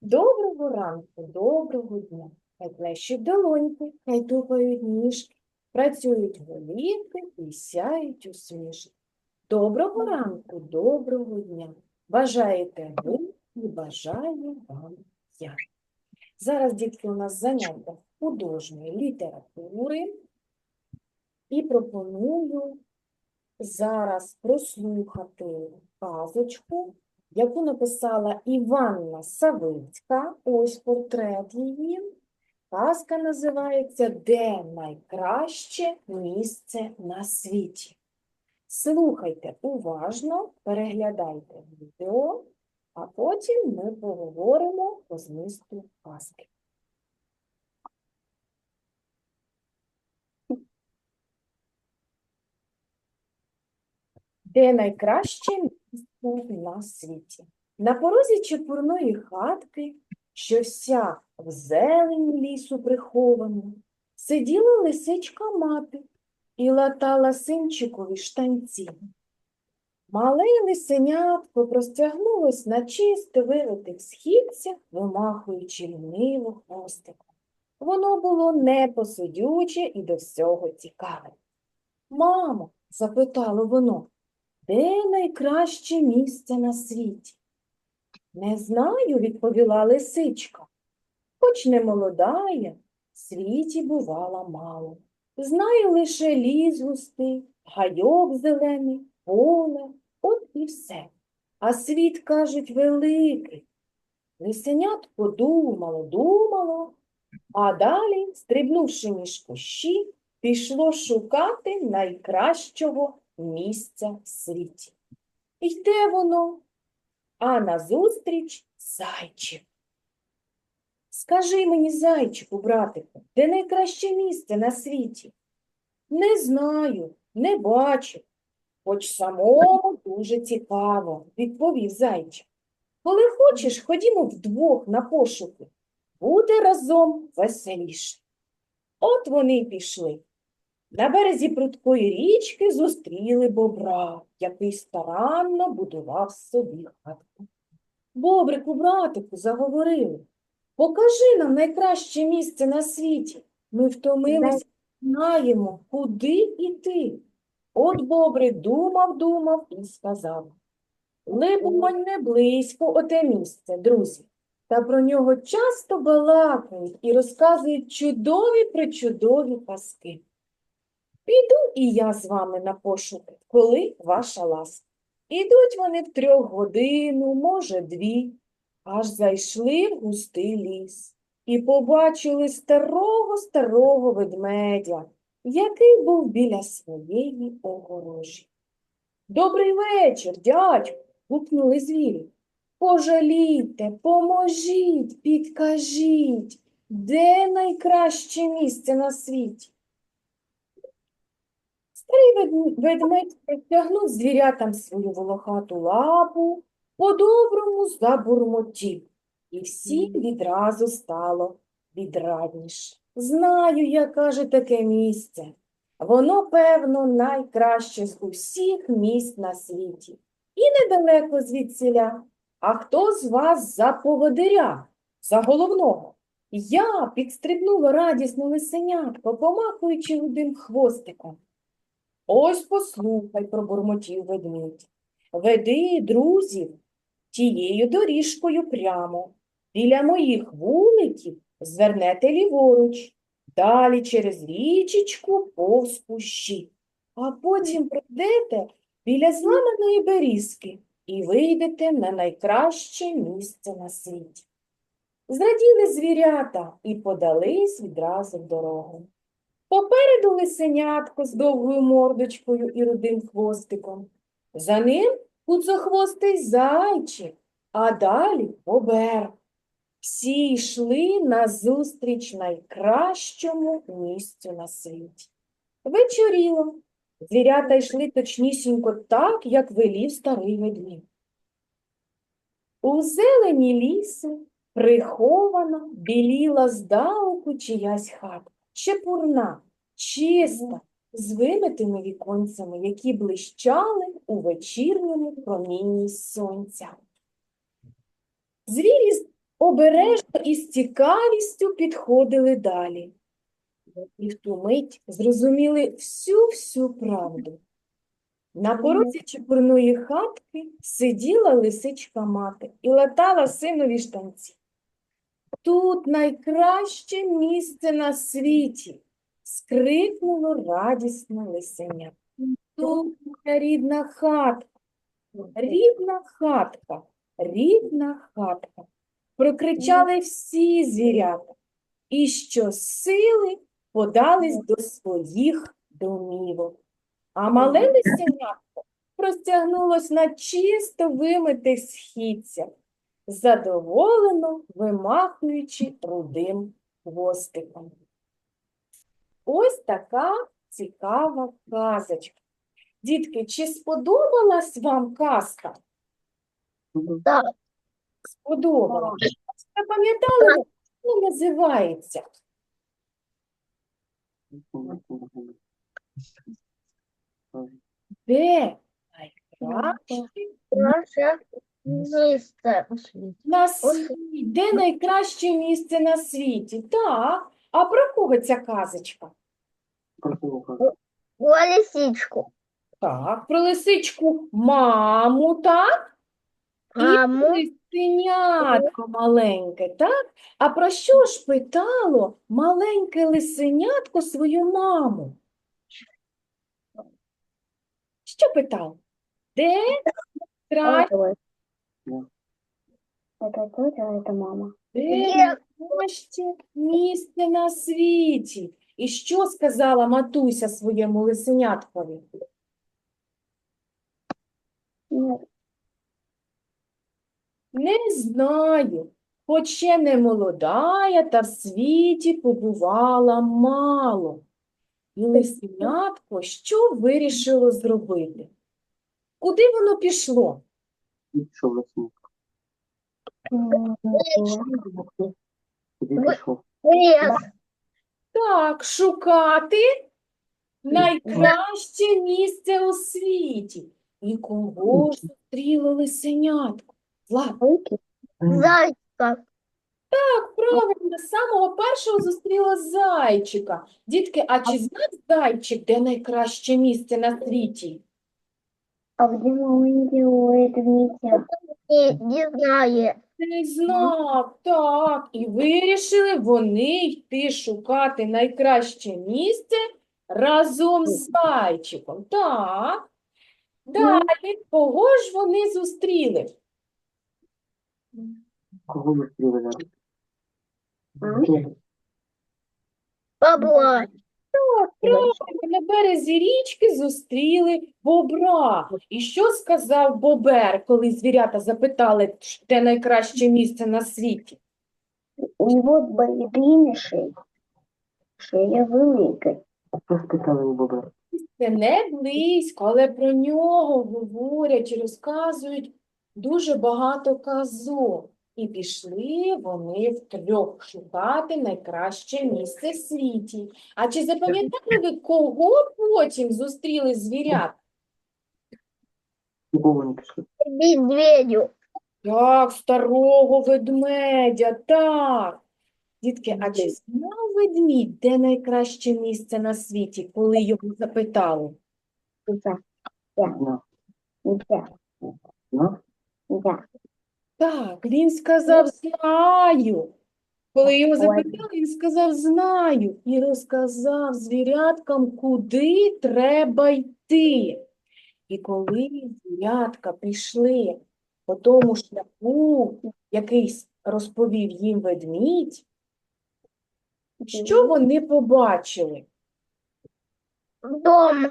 Доброго ранку, доброго дня. Хай плещуть долоньки, хай тупають ніжки, працюють голівки і сяють усмішки. Доброго ранку, доброго дня. Бажаєте ви і бажаю вам я. Зараз, дітки, у нас заняття художньої літератури і пропоную зараз прослухати казочку яку написала Іванна Савицька, ось портрет її. Казка називається Де найкраще місце на світі. Слухайте уважно, переглядайте відео, а потім ми поговоримо про змісту казки. Де найкраще на світі? На порозі чепурної хатки, що вся в зелені лісу прихована, сиділа лисичка мати і латала синчикові штанці. Мале лисенятко простягнулось на чисто вилитих східцях, вимахуючи ліниво хвостиком. Воно було непосидюче і до всього цікаве. Мамо, запитало воно, де найкраще місце на світі? Не знаю, відповіла лисичка. Хоч не молодая, в світі бувала мало. Знаю лише ліс густий, гайок зелений, поле, от і все. А світ, кажуть, великий. Лисенятко думало, думало, а далі, стрибнувши між кущі, пішло шукати найкращого місця в світі. Йде воно, а назустріч зайчик. Скажи мені, зайчику, братику, де найкраще місце на світі? Не знаю, не бачу, хоч самому дуже цікаво, відповів зайчик. Коли хочеш, ходімо вдвох на пошуки, буде разом веселіше. От вони й пішли. На березі прудкої річки зустріли бобра, який старанно будував собі хатку. Бобрику, братику, заговорили. Покажи нам найкраще місце на світі. Ми втомилися, знаємо, куди йти. От Бобрик думав, думав і сказав. Либонь не близько оте місце, друзі. Та про нього часто балакають і розказують чудові причудові казки. Піду і я з вами на пошуки, коли ваша ласка. Ідуть вони в трьох годину, може, дві, аж зайшли в густий ліс і побачили старого-старого ведмедя, який був біля своєї огорожі. Добрий вечір, дядьку, гукнули звірі. Пожалійте, поможіть, підкажіть, де найкраще місце на світі? Старий ведм- ведмедь протягнув звірятам свою волохату лапу, по-доброму забурмотів, і всім відразу стало відрадніше. Знаю, я каже таке місце. Воно, певно, найкраще з усіх місць на світі. І недалеко звідсіля. А хто з вас за поводиря, за головного? Я підстрибнула радісно лисенятко, помахуючи одним хвостиком. Ось послухай, пробурмотів ведмідь. Веди друзів тією доріжкою прямо. Біля моїх вуликів звернете ліворуч, далі через річечку повз кущі, а потім пройдете біля зламаної берізки і вийдете на найкраще місце на світі. Зраділи звірята і подались відразу в дорогу. Попереду лисенятко з довгою мордочкою і рудим хвостиком. За ним куцохвостий зайчик, а далі бобер. Всі йшли назустріч найкращому місцю на світі. Вечоріло. Звірята йшли точнісінько так, як велів старий ведмідь. У зелені лісу приховано біліла здалеку чиясь хата чепурна, чиста, з вимитими віконцями, які блищали у вечірньому промінні сонця. Звірі обережно і з цікавістю підходили далі. І в ту мить зрозуміли всю-всю правду. На порозі чепурної хатки сиділа лисичка мати і латала синові штанці. Тут найкраще місце на світі, скрикнуло радісно лисеня. Тут моя рідна хатка, рідна хатка, рідна хатка. Прокричали всі звірята і щосили подались до своїх домівок. А мале лисенятко простягнулось на чисто вимитих східцях, задоволено вимахуючи рудим хвостиком. Ось така цікава казочка. Дітки, чи сподобалась вам казка? Так. Сподобалась. Запам'ятали, як називається? Де найкраще місце. на світі? Де найкраще місце на світі? Так. А про кого ця казочка? Лисичку. Так, про лисичку маму, так? І Маму. лисенятко маленьке, так? А про що ж питало маленьке лисенятко свою маму? Що питав? Де краще, Это тетя, а это мама. де найкраще місце на світі? І що сказала матуся своєму лисеняткові? Нет. Не знаю, хоч ще не молодая, та в світі побувала мало. І лисенятко що вирішило зробити? Куди воно пішло? Так, шукати найкраще місце у світі. І кого ж зустріло лисенятко? Влад, Зайка. так, правильно, з самого першого зустріла зайчика. Дітки, а чи знає зайчик, де найкраще місце на світі? А где маленький лует вместе? Не, не знаю. Не знав, так. І вирішили вони йти шукати найкраще місце разом з зайчиком. Так. Далі, кого ж вони зустріли? Кого ми привели? Бабла. Так, правильно, на березі річки зустріли бобра. І що сказав бобер, коли звірята запитали, де найкраще місце на світі? У него длинный шея. Шея велика. Хто спитали у Бобра? Це не близько, але про нього говорять і розказують дуже багато казок. І пішли вони втрьох шукати найкраще місце в світі. А чи запам'ятали ви, кого потім зустріли звірят? Нікого не пішли. Медведю. Так, старого ведмедя, так. Дітки, а чи знав ведмідь, де найкраще місце на світі, коли його запитали? На. Да. На. Так, він сказав знаю. Коли його запитали, він сказав знаю і розказав звіряткам, куди треба йти. І коли звірятка пішли по тому шляху, який розповів їм ведмідь, що вони побачили? Дом.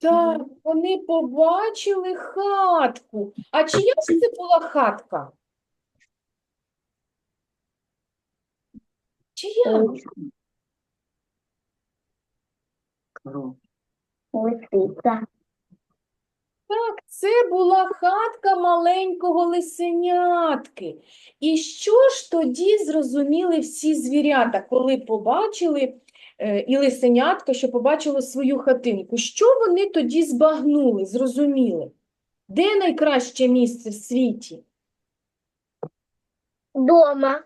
Так, вони побачили хатку. А чия ж це була хатка? Чия? Корова. Лисица. Так, це була хатка маленького лисенятки. І що ж тоді зрозуміли всі звірята, коли побачили е, і лисенятко, що побачило свою хатинку? Що вони тоді збагнули, зрозуміли? Де найкраще місце в світі? Дома.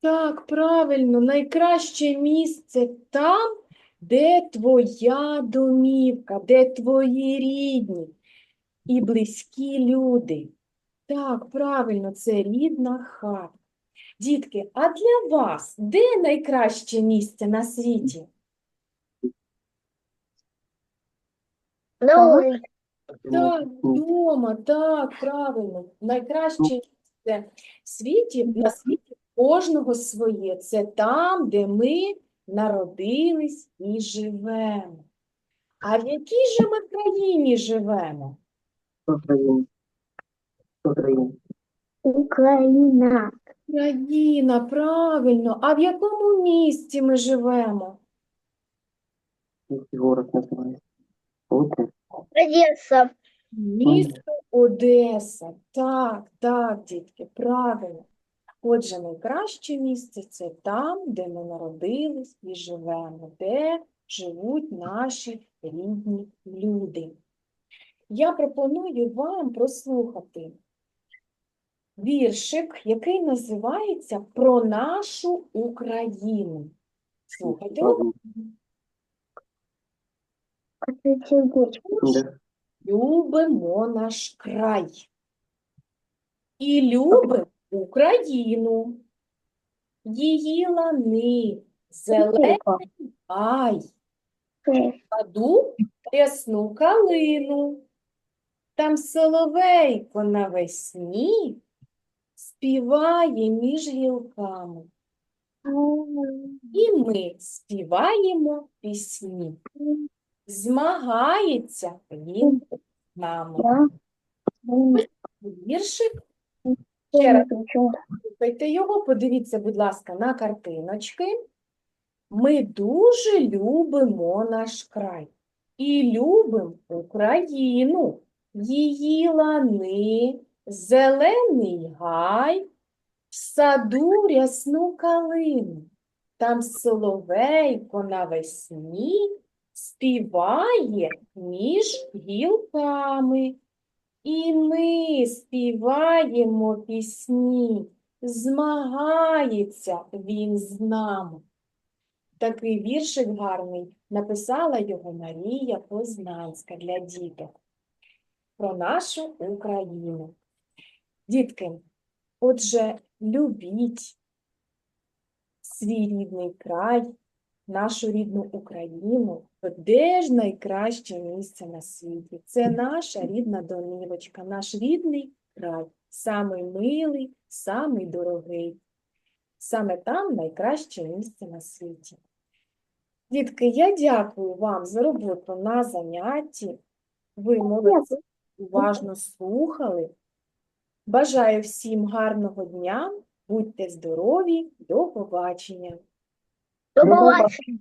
Так, правильно, найкраще місце там, де твоя домівка, де твої рідні і близькі люди. Так, правильно, це рідна хата. Дітки, а для вас де найкраще місце на світі? Улице. Так, вдома, так, правильно. Найкраще місце в світі, на світі кожного своє. Це там, де ми народились і живемо. А в якій же ми країні живемо? Україна. Україна. Украина. Країна, правильно. А в якому місті ми живемо? Який город називається? Одеса. Одесса. Місто Одеса. Так, так, дітки, правильно. Отже, найкраще місце це там, де ми народились і живемо, де живуть наші рідні люди. Я пропоную вам прослухати віршик, який називається Про нашу Україну. Слухайте. Любимо наш край. І любимо Україну. Її лани, зелені гай, саду рясну калину. Там соловейко навесні співає між гілками. І ми співаємо пісні. Змагається він з нами. Віршик Ще раз. Слухайте його, подивіться, будь ласка, на картиночки. Ми дуже любимо наш край і любимо Україну, її лани, зелений гай, в саду рясну калину. Там соловейко навесні співає між гілками. І ми співаємо пісні, змагається він з нами. Такий віршик гарний написала його Марія Познанська для діток про нашу Україну. Дітки, отже, любіть свій рідний край, нашу рідну Україну. То Де ж найкраще місце на світі? Це наша рідна домівочка, наш рідний край, самий милий, самий дорогий. Саме там найкраще місце на світі. Дітки, я дякую вам за роботу на занятті. Ви молодці, уважно слухали. Бажаю всім гарного дня, будьте здорові, до побачення. До побачення.